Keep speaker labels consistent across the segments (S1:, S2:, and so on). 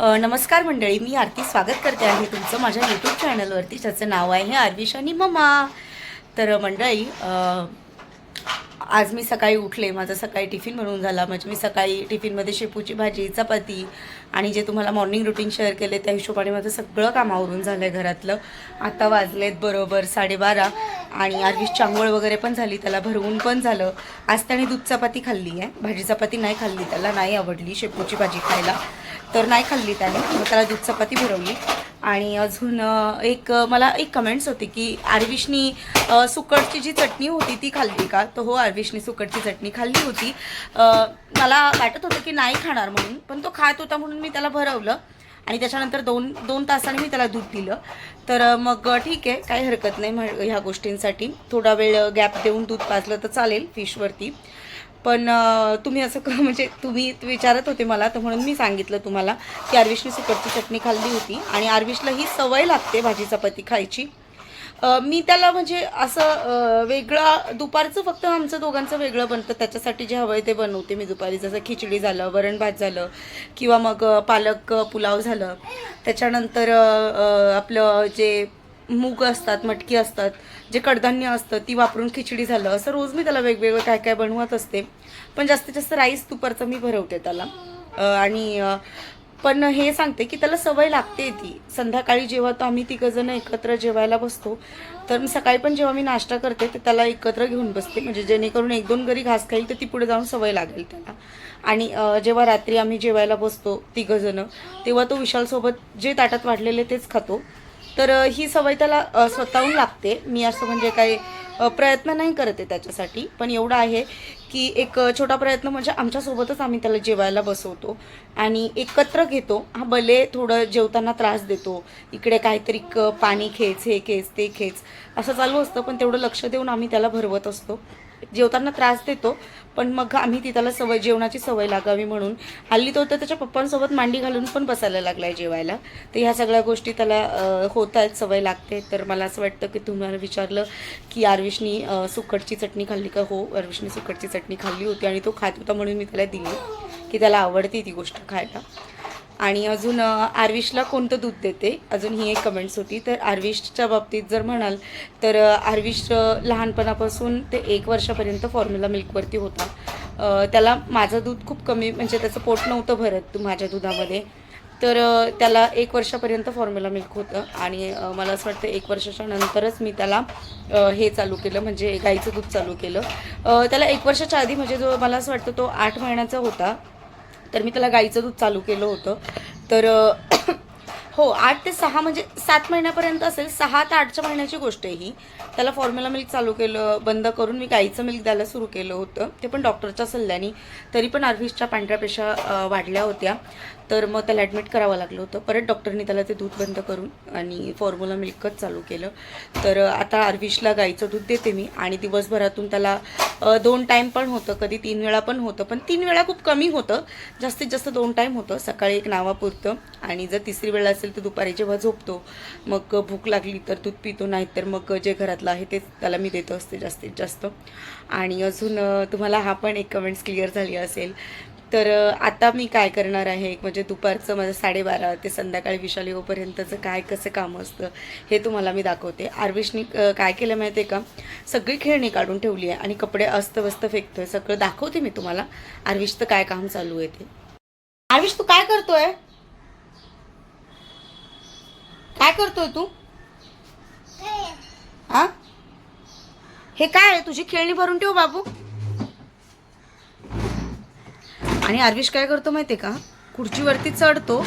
S1: नमस्कार मंडळी मी आरती स्वागत करते आहे तुमचं माझ्या यूट्यूब चॅनलवरती ज्याचं नाव आहे आरविश आणि ममा. तर मंडळी आज मी सकाळी उठले माझा सकाळी टिफिन बनवून झाला म्हणजे मी सकाळी टिफिनमध्ये शेपूची भाजी चपाती आणि जे तुम्हाला मॉर्निंग रुटीन शेअर केले त्या हिशोबाने माझं सगळं कामावरून झालं आहे घरातलं. आता वाजलेत बरोबर साडेबारा आणि आरवीश चांगोळ वगैरे पण झाली त्याला भरवून पण झालं. आज त्याने दूध चपाती खाल्ली आहे. भाजी चपाती नाही खाल्ली त्याला नाही आवडली शेपूची भाजी खायला. तर नाही खाल्ली त्याने मग त्याला दूध चपाती भरवली. आणि अजून एक मला एक कमेंट्स होती की आरविशनी सुकटची जी चटणी होती ती खाल्ली का? तर हो आरविशनी सुकटची चटणी खाल्ली होती. मला वाटत होतं की नाही खाणार म्हणून पण तो खात होता म्हणून मी त्याला भरवलं आणि त्याच्यानंतर दोन दोन तासांनी मी त्याला दूध दिलं. तर मग ठीक आहे काही हरकत नाही म्ह- ह्या गोष्टींसाठी. थोडा वेळ गॅप देऊन दूध पाजलं तर चालेल फिशवरती. पण तुम्ही असं क- म्हणजे तुम्ही विचारत होते मला तर म्हणून मी सांगितलं तुम्हाला की आर्विशने सुकटची चटणी खाल्ली होती आणि आर्विशला ही सवय लागते भाजी चपाती खायची. मी त्याला म्हणजे असं वेगळा दुपारचं फक्त आमचं दोघांचं वेगळं बनतं. त्याच्यासाठी जे हवं आहे ते बनवते मी दुपारी. जसं खिचडी झालं वरण भात झालं किंवा मग पालक पुलाव झालं. त्याच्यानंतर आपलं जे मूग असतात मटकी असतात जे कडधान्य असतं ती वापरून खिचडी झालं. असं रोज मी त्याला वेगवेगळं काय काय बनवत असते. पण जास्तीत जास्त राईस दुपारचं मी भरवते त्याला. आणि पण हे सांगते की त्याला सवय लागते ती. संध्याकाळी जेव्हा तो आम्ही तिघंजणं एकत्र जेवायला बसतो तर सकाळी पण जेव्हा मी नाश्ता करते तर त्याला एकत्र घेऊन बसते. म्हणजे जेणेकरून एक दोन घरी घास खाईल तर ती पुढे जाऊन सवय लागेल त्याला. आणि जेव्हा रात्री आम्ही जेवायला बसतो तिघंजणं तेव्हा तो विशालसोबत जे ताटात वाढलेले तेच खातो. तर ही सवय त्याला स्वतःहून लागते. मी असं म्हणजे काही प्रयत्न नाही करते त्याच्यासाठी. पण एवढं आहे की एक छोटा प्रयत्न म्हणजे आमच्यासोबतच आम्ही त्याला जेवायला बसवतो आणि एकत्र घेतो. हा भले थोडं जेवताना त्रास देतो. इकडे काहीतरी क पाणी खेच हे खेच ते खेच. असं चालू असतं पण तेवढं लक्ष देऊन आम्ही त्याला भरवत असतो. जेवताना त्रास देतो पण मग आम्ही ती त्याला सवय जेवणाची सवय लागावी म्हणून. हल्ली तो तर त्याच्या पप्पांसोबत मांडी घालून पण बसायला लागलाय जेवायला. तर ह्या सगळ्या गोष्टी त्याला होत आहेत सवय लागते. तर मला असं वाटतं की तुम्हाला विचारलं की आरविशनी सुखटची सुकटची चटणी खाल्ली का? हो आरविशनी सुकटची चटणी खाल्ली होती आणि तो खात होता म्हणून मी त्याला दिली की त्याला आवडते ती गोष्ट खायला. आणि अजून आर्विशला कोणतं दूध देते? अजून ही एक कमेंट्स होती. तर आर्विशच्या बाबतीत जर म्हणाल तर आर्विश लहानपणापासून ते एक वर्षापर्यंत फॉर्म्युला मिल्कवरती होता. त्याला माझं दूध खूप कमी म्हणजे त्याचं पोट नव्हतं भरत माझ्या दुधामध्ये. तर त्याला एक वर्षापर्यंत फॉर्म्युला मिल्क होतं आणि मला असं वाटतं एक वर्षाच्या नंतरच मी त्याला हे चालू केलं म्हणजे गाईचं दूध चालू केलं. त्याला एक वर्षाच्या आधी म्हणजे जो मला असं वाटतं तो आठ महिन्याचा होता. तर मी त्याला गाईचं दूध चालू केलं होतं. तर हो आठ ते सहा म्हणजे सात महिन्यापर्यंत असेल सहा ते आठच्या महिन्याची गोष्ट आहे ही. त्याला फॉर्म्युला मिल्क चालू केलं बंद करून मी गाईचं मिल्क द्यायला सुरू केलं होतं. ते पण डॉक्टरच्या सल्ल्याने. तरी पण आरव्हीसच्या पांढऱ्या पेशा वाढल्या होत्या. तर मग त्याला ॲडमिट करावं लागलं होतं. परत डॉक्टरनी त्याला ते दूध बंद करून आणि फॉर्म्युला मिल्कच चालू केलं. तर आता आरव्हीसला गाईचं दूध देते मी आणि दिवसभरातून त्याला दोन टाईम पण होतं. कधी तीन वेळा पण होतं. पण तीन वेळा खूप कमी होतं. जास्तीत जास्त दोन टाईम होतं. सकाळी एक नावापुरतं आणि जर तिसरी वेळा असेल तर दुपारी जेव्हा झोपतो मग भूक लागली तर दूध पितो. नाहीतर मग जे घरातलं आहे ते त्याला मी देत असते जास्तीत जास्त. आणि अजून तुम्हाला हा पण एक कमेंट्स क्लिअर झाली असेल. तर आता मी काय करणार आहे? एक म्हणजे दुपारचं माझं साडेबारा ते संध्याकाळी विशाल येऊपर्यंतचं काय कसं काम असतं हे तुम्हाला मी दाखवते. आरविशनी काय केलं माहिती आहे का? सगळी खेळणी काढून ठेवली आहे आणि कपडे अस्तव्यस्त फेकतोय. सगळं दाखवते मी तुम्हाला. आरविशचं काय काम चालू आहे ते? आरविश तू काय करतोय? काय करतोय तू? हा हे काय आहे? तुझी खेळणी भरून ठेव बाबू. आणि आर्विश काय करतो माहितीये का? खुर्चीवरती चढतो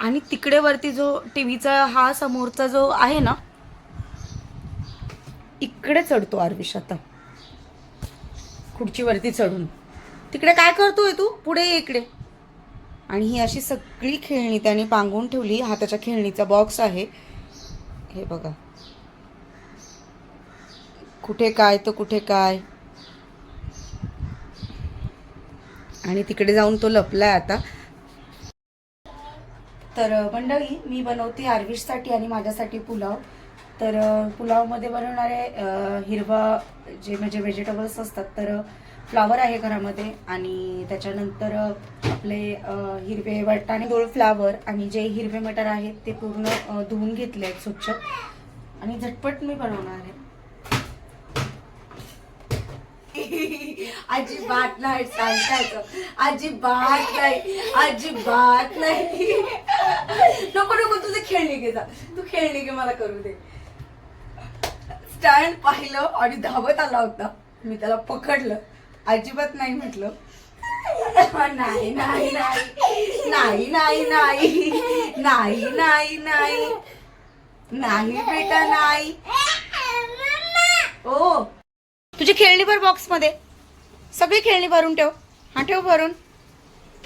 S1: आणि तिकडे वरती जो टीव्हीचा हा समोरचा जो आहे ना इकडे चढतो आर्विश आता. खुर्चीवरती चढून. तिकडे काय करतोय तू? पुढे इकडे. आणि ही अशी सगळी खेळणी त्याने पांगून ठेवली. हा त्याच्या खेळणीचा बॉक्स आहे. हे बघा. कुठे काय तर कुठे काय? आणि तिकडे जाऊन तो लपलाय आता. तर मंडळी मी बनवते आरविशसाठी आणि माझ्यासाठी पुलाव. तर पुलावमध्ये बनवणारे हिरवा जे म्हणजे व्हेजिटेबल्स असतात तर फ्लावर आहे घरामध्ये आणि त्याच्यानंतर आपले हिरवे वाटाणे दोळ फ्लावर आणि जे हिरवे मटर आहेत ते पूर्ण धुवून घेतले आहेत स्वच्छ. आणि झटपट मी बनवणार आहे. अजिबात नाही सांगायचं. अजिबात नाही. अजिबात नाही. नको नको तुझे खेळणी घे जा. तू खेळणी घे मला करू दे. स्टँड पाहिलं आणि धावत आला होता. मी त्याला पकडलं. अजिबात नाही म्हटलं. नाही नाही नाही. नाही नाही नाही. नाही नाही नाही. नाही बेटा नाही. ओ. तुझी खेळणी भर बॉक्समध्ये. सगळी खेळणी भरून ठेव. हां ठेव भरून.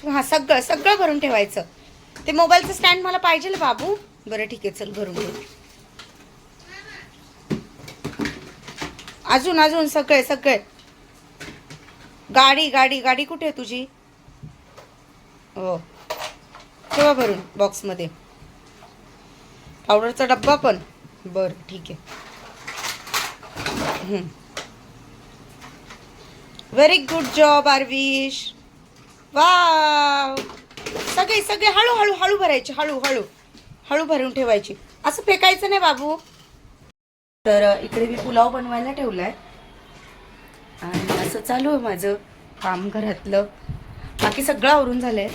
S1: हां सगळं सगळं भरून ठेवायचं. ते मोबाईलचं स्टँड मला पाहिजे बाबू? बरं ठीक आहे चल भरून ठेव. अजून अजून सगळे सगळे. गाडी गाडी गाडी कुठे आहे तुझी? हो. ठेवा भरून बॉक्समध्ये. पावडरचा डब्बा पण. बरं ठीक आहे. व्हेरी गुड जॉब आरविश वा सगळे सगळे हळूहळू हळू भरायचे हळू हळू. हळू भरून ठेवायची. असं फेकायचं नाही बाबू. तर इकडे मी पुलाव बनवायला ठेवलाय. आणि असं चालू आहे माझं काम घरातलं. बाकी सगळं आवरून झालंय.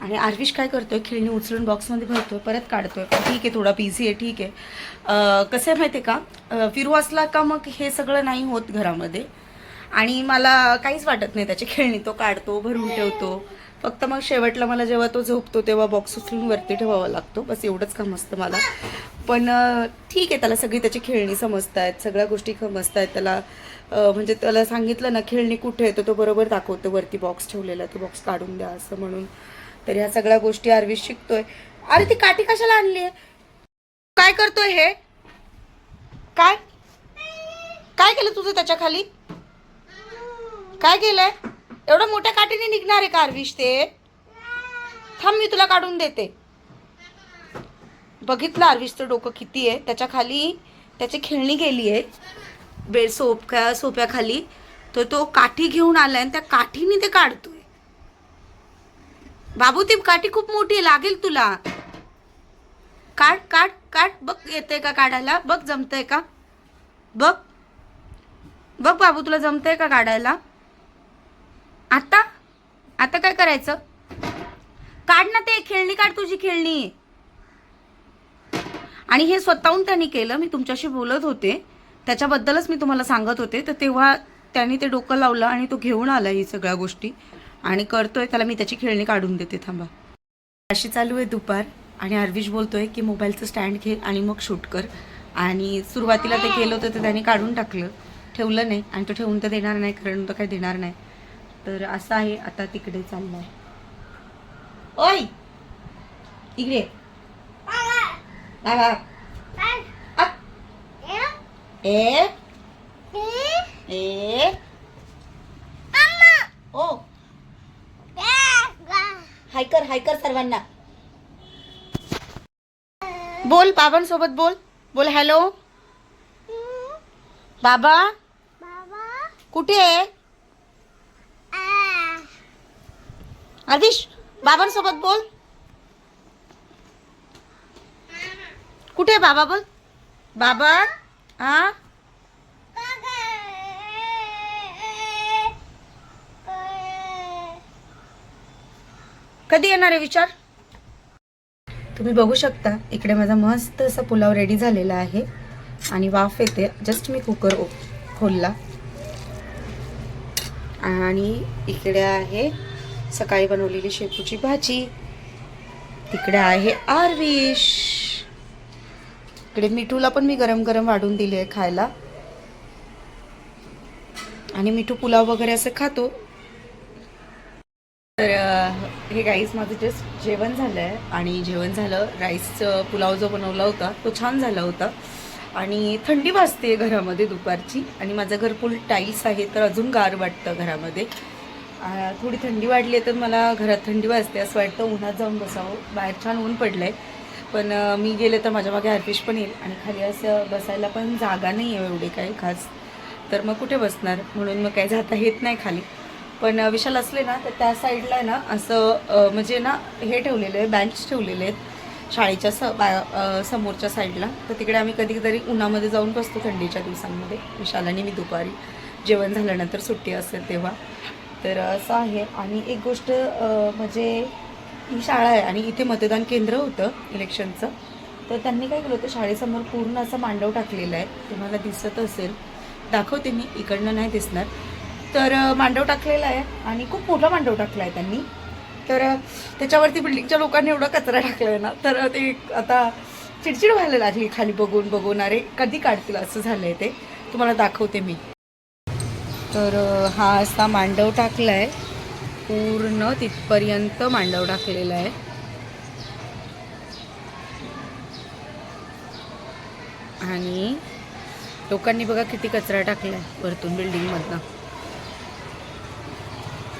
S1: आणि आरविश काय करतोय खेळणी उचलून बॉक्समध्ये भरतोय परत काढतोय. ठीक आहे थोडा बिझी आहे ठीक आहे. कसं आहे माहिती आहे का फिरू असला का मग हे सगळं नाही होत घरामध्ये. आणि मला काहीच वाटत नाही त्याची खेळणी. तो काढतो भरून ठेवतो. फक्त मग शेवटला मला जेव्हा तो झोपतो तेव्हा बॉक्स उचलून वरती ठेवावा लागतो. बस एवढंच काम असतं मला. पण ठीक आहे त्याला सगळी त्याची खेळणी समजत आहेत सगळ्या गोष्टी समजत आहेत त्याला म्हणजे त्याला सांगितलं ना खेळणी कुठे आहे? तर तो बरोबर दाखवतो वरती बॉक्स ठेवलेला तो बॉक्स काढून द्या असं म्हणून. तर ह्या सगळ्या गोष्टी आरवी शिकतोय. अरे ती काठी कशाला आणली आहे? काय करतोय हे? काय? काय केलं तुझं त्याच्याखाली? काय केलंय? एवढं मोठ्या काठीने निघणार आहे का आरविश ते. थांब मी तुला काढून देते. बघितलं आरविशचं डोकं किती आहे. त्याच्याखाली त्याची खेळणी गेली आहे. बेड सोप्या सोप्याखाली. तर तो काठी घेऊन आलाय आणि त्या काठीने ते काढतोय. बाबू ती काठी खूप मोठी आहे लागेल तुला. काढ काढ काढ. बघ येतंय का काढायला? बघ जमतंय का? बघ. बघ बाबू तुला जमतंय का काढायला? आता? आता काय करायचं? काढ ना ते खेळणी काढ तुझी खेळणी. आणि हे स्वतःहून त्यांनी केलं मी तुमच्याशी बोलत होते. त्याच्याबद्दलच मी तुम्हाला सांगत होते. तर तेव्हा त्यांनी ते डोकं लावलं आणि तो घेऊन आला ही सगळ्या गोष्टी. आणि करतोय त्याला मी त्याची खेळणी काढून देते थांबा. अशी चालू आहे दुपार आणि अरविश बोलतोय की मोबाईलचं स्टँड घे आणि मग शूट कर. आणि सुरुवातीला ते केलं होतं तर त्याने काढून टाकलं. ठेवलं नाही आणि तो ठेवून तर देणार नाही कारण तो काही देणार नाही. तर असं आहे आता तिकडे चाललाय. ओय! इकडे. ए. ए. ओ. हायकर हायकर सर्वांना. बोल बाबांसोबत बोल. बोल हॅलो. बाबा. कुठे आहे? आदिश बाबांसोबत बोल. कुठे आहे बाबा बोल. बाबा हा कधी येणार आहे विचार? तुम्ही बघू शकता इकडे माझा मस्त असा पुलाव रेडी झालेला आहे. आणि वाफ येते. जस्ट मी कुकर खोलला. आणि इकडे आहे सकाळी बनवलेली शेपूची भाजी. तिकडे आहे आरविश. इकडे मिठूला पण मी गरम गरम वाढून दिले आहे खायला. आणि मिठू पुलाव वगैरे असं खातो. तर हे गाईस माझं जस्ट जेवण झालं आहे आणि जेवण झालं राईसचं पुलाव जो बनवला होता तो छान झाला होता. आणि थंडी वाजते घरामध्ये दुपारची. आणि माझं घर फुल टाईल्स आहे तर अजून गार वाटतं घरामध्ये. थोडी थंडी वाढली आहे तर मला घरात थंडी वाजते असं वाटतं. उन्हात जाऊन बसावं. बाहेर छान ऊन पडलं आहे पण मी गेले तर माझ्या मागे हरपिश पण येईल आणि खाली असं बसायला पण जागा नाही आहे एवढी काही खास. तर मग कुठे बसणार? म्हणून मग काही जाता येत नाही खाली. पण विशाल असले ना तर त्या साईडला आहे ना असं म्हणजे ना हे ठेवलेलं आहे बेंच ठेवलेले आहेत शाळेच्या स बा समोरच्या साईडला. तर तिकडे आम्ही कधीतरी उन्हामध्ये जाऊन बसतो थंडीच्या दिवसांमध्ये. विशाल आणि मी दुपारी. जेवण झाल्यानंतर सुट्टी असेल तेव्हा. तर असं आहे. आणि एक गोष्ट म्हणजे ही शाळा आहे आणि इथे मतदान केंद्र होतं इलेक्शनचं. तर त्यांनी काय केलं होतं शाळेसमोर पूर्ण असं मांडव टाकलेलं आहे. तुम्हाला दिसत असेल. दाखवते मी इकडनं नाही दिसणार. तर मांडव टाकलेला आहे आणि खूप मोठा मांडव टाकला आहे त्यांनी. तर त्याच्यावरती बिल्डिंगच्या लोकांनी एवढा कचरा टाकला आहे ना तर ते आता चिडचिड व्हायला लागली. खाली बघून बघून अरे कधी काढतील? असं झालं आहे ते. तुम्हाला दाखवते मी. तर हा असा मांडव टाकला आहे पूर्ण तिथपर्यंत मांडव टाकलेला आहे. आणि लोकांनी बघा किती कचरा टाकला आहे वरतून बिल्डिंगमधनं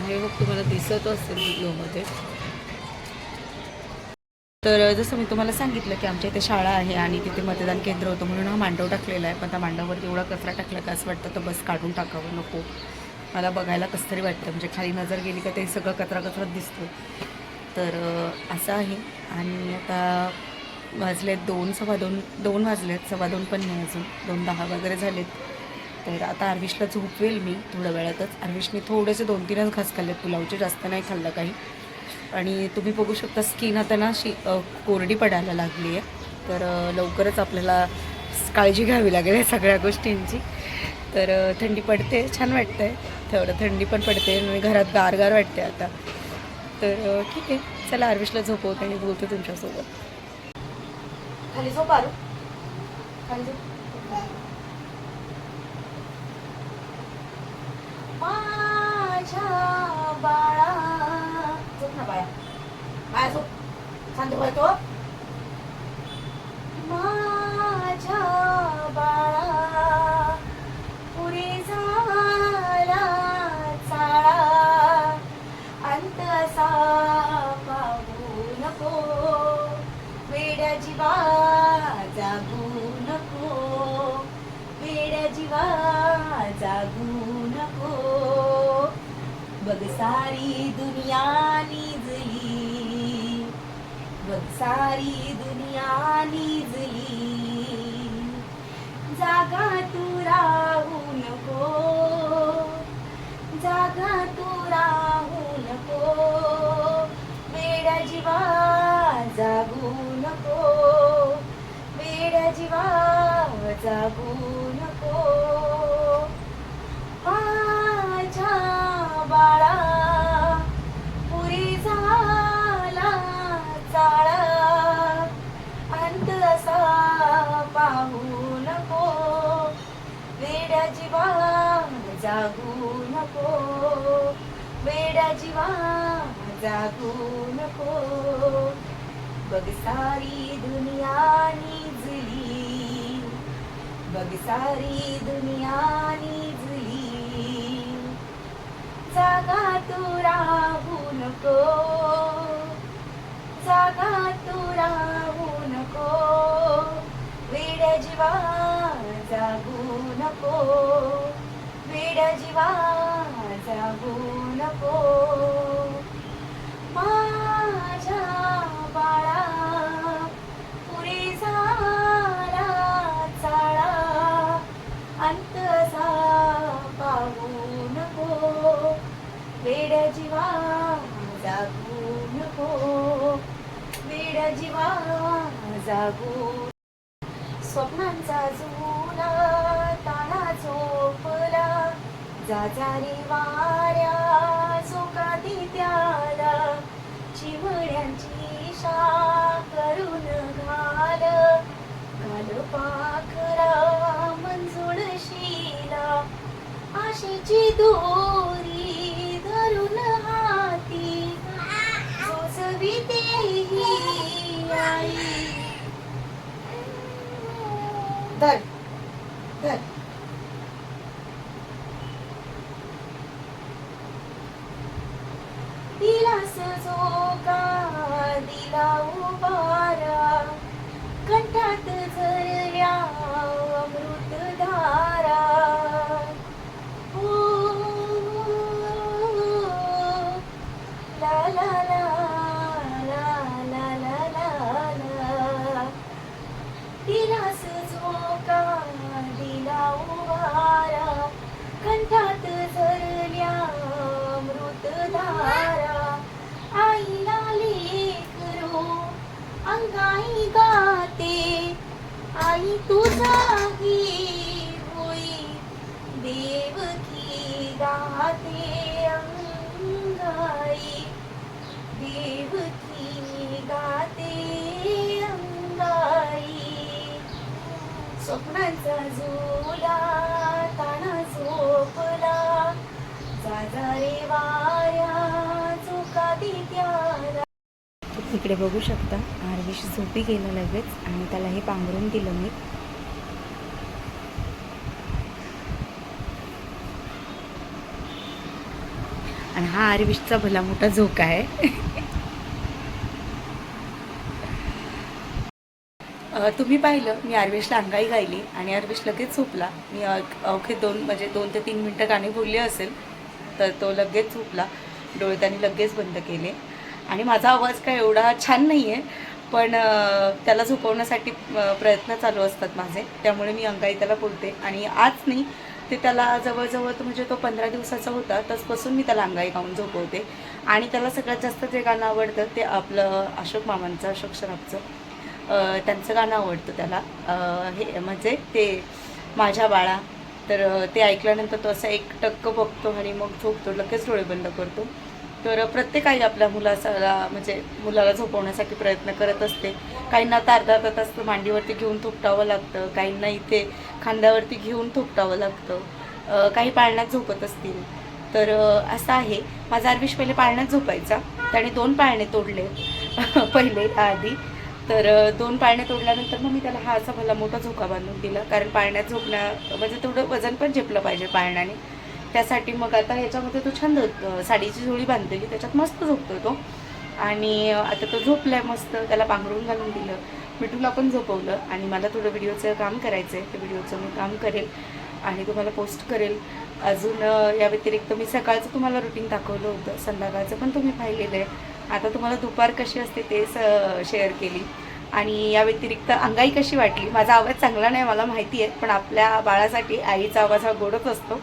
S1: हे बघ तुम्हाला दिसत असेल व्हिडिओमध्ये तर जसं मी तुम्हाला सांगितलं की आमच्या इथे शाळा आहे आणि तिथे मतदान केंद्र होतं म्हणून हा मांडव टाकलेला आहे. पण त्या मांडवावरती एवढा कचरा टाकला का असं वाटतं तर बस काढून टाकावं नको. मला बघायला कसं तरी वाटतं. म्हणजे खाली नजर गेली का ते सगळं कचरा कचरा दिसतो तर असं आहे. आणि आता वाजलेत दोन सव्वा दोन दोन वाजलेत सव्वा दोन पण नाही अजून. दोन दहा वगैरे झालेत. तर आता आर्विशला झोपवेल मी थोड्या वेळातच. आर्विशने थोडेसे दोन तीनच घास खाल्लेत. पुलावचे जास्त नाही खाल्लं काही. आणि तुम्ही बघू शकता स्किन आता ना शी कोरडी पडायला लागली आहे. तर लवकरच आपल्याला काळजी घ्यावी लागेल या सगळ्या गोष्टींची. तर थंडी पडते छान वाटतंय. थोडं थंडी पण पडते आणि घरात गारगार वाटते आता. तर ठीक आहे. चला आरविशला झोपवते आणि बोलते तुमच्यासोबत. खाली झोप आरू. खाली झोप. माझ्या बाळा झोप ना बाळा बाळा झोप माझ्या बाळा पुढे झाला चाळा. अंतसा पाहू नको वेड्या जीवा जागू नको. वेड्या जीवा बघ सारी दुनिया निजली बघ सारी दुनिया निजली जागा तू राहू नको. जागा तू राहू नको. वेड्या जीवा जागू नको. वेड्या जीवा जागू देवा जागू नको. बघ सारी दुनिया निजली. बघ सारी दुनिया निजली. जागा तू राहू नको. जागा तू राहू नको. वेड्या जीवा जागू नको. वेड्या जीवा जागू नको माझ्या बाळा पुरी झाला चाळा. अंत असा पाहू नको. वेड्या जीवा जागू नको. वेड्या जीवा जागू. स्वप्नांचा जुना ताना झोपला. जाजारी वाऱ्या. त्याला चिमण्यांची शा करून घाल. घाल पाखरा मंजुळ शिला. आशेची दोरी धरून हाती. सोसविते ही आई. धर धर. झोका दिला उभारा. कंठात झरल्या अमृत धारा ओ ला ला ला ला ला ला. ला दिला उभारा. कंठात झरल्या अमृत धारा ओ, तुझाही होई. देवकी गाते अंगाई. देवकी गाते अंगाई. स्वप्नांचा झोला ताना झोपला. जाजा रे वाऱ्या चुका त्याला
S2: इकडे बघू शकता. आरविश झोपी गेलं लगेच आणि त्याला हे पांघरून दिलं मी. आणि हा आरविशचा भला मोठा झोका आहे.
S1: तुम्ही पाहिलं मी आरवेशला अंगाई गायली आणि आरवेश लगेच झोपला. मी अ- अवघे दोन म्हणजे दोन ते तीन मिनटं गाणी बोलली असेल तर तो लगेच झोपला. डोळे त्यांनी लगेच बंद केले. आणि माझा आवाज काय एवढा छान नाही आहे पण त्याला झोपवण्यासाठी प्रयत्न चालू असतात माझे. त्यामुळे मी अंगाई त्याला बोलते. आणि आज नाही ते त्याला जवळजवळ म्हणजे तो पंधरा दिवसाचा होता तसपासून मी त्याला अंगाई गाऊन झोपवते. आणि त्याला सगळ्यात जास्त जे गाणं आवडतं ते आपलं अशोक मामांचं अशोक शराबचं त्यांचं गाणं आवडतं त्याला. हे म्हणजे ते माझ्या बाळा. तर ते ऐकल्यानंतर तो असा एक टक्क बघतो आणि मग झोपतो लगेच डोळे बंद करतो. तर प्रत्येक आई आपल्या मुलाला म्हणजे मुलाला झोपवण्यासाठी प्रयत्न करत असते. काहींना तर अर्धा अर्धा तास मांडीवरती घेऊन थोपटावं लागतं काहींना इथे खांद्यावरती घेऊन थोपटावं लागतं. काही पाळण्यात झोपत असतील. तर असं आहे. माझा आरविश पहिले पाळण्यात झोपायचा. त्याने दोन पाळणे तोडले पहिले आधी. तर दोन पाळणे तोडल्यानंतर मग मी त्याला हा असा भला मोठा झोका बांधून दिला. कारण पाळण्यात झोपण्या म्हणजे तेवढं वजन पण झेपलं पाहिजे पाळण्याने. त्यासाठी मग आता ह्याच्यामध्ये तो छंद साडीची झोळी बांधलेली त्याच्यात मस्त झोपतो तो. आणि आता तो झोपलाय मस्त त्याला पांघरून घालून दिलं. मिठूला पण झोपवलं आणि मला थोडं व्हिडिओचं काम करायचं आहे ते व्हिडिओचं मी काम करेल आणि तुम्हाला पोस्ट करेल. अजून या व्यतिरिक्त मी सकाळचं तुम्हाला रुटीन दाखवलं होतं. संध्याकाळचं पण तुम्ही पाहिलेलं आहे. आता तुम्हाला दुपार कशी असते ते शेअर केली. आणि या व्यतिरिक्त अंगाई कशी वाटली? माझा आवाज चांगला नाही मला माहिती आहे. पण आपल्या बाळासाठी आईचा आवाज हा गोडच असतो.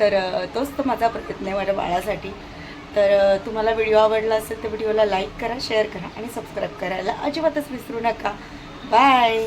S1: तर तोच तर माझा प्रयत्न आहे माझ्या बाळासाठी. तर तुम्हाला व्हिडिओ आवडला असेल तर व्हिडिओला लाईक करा शेअर करा आणि सबस्क्राईब करायला अजिबातच विसरू नका. बाय!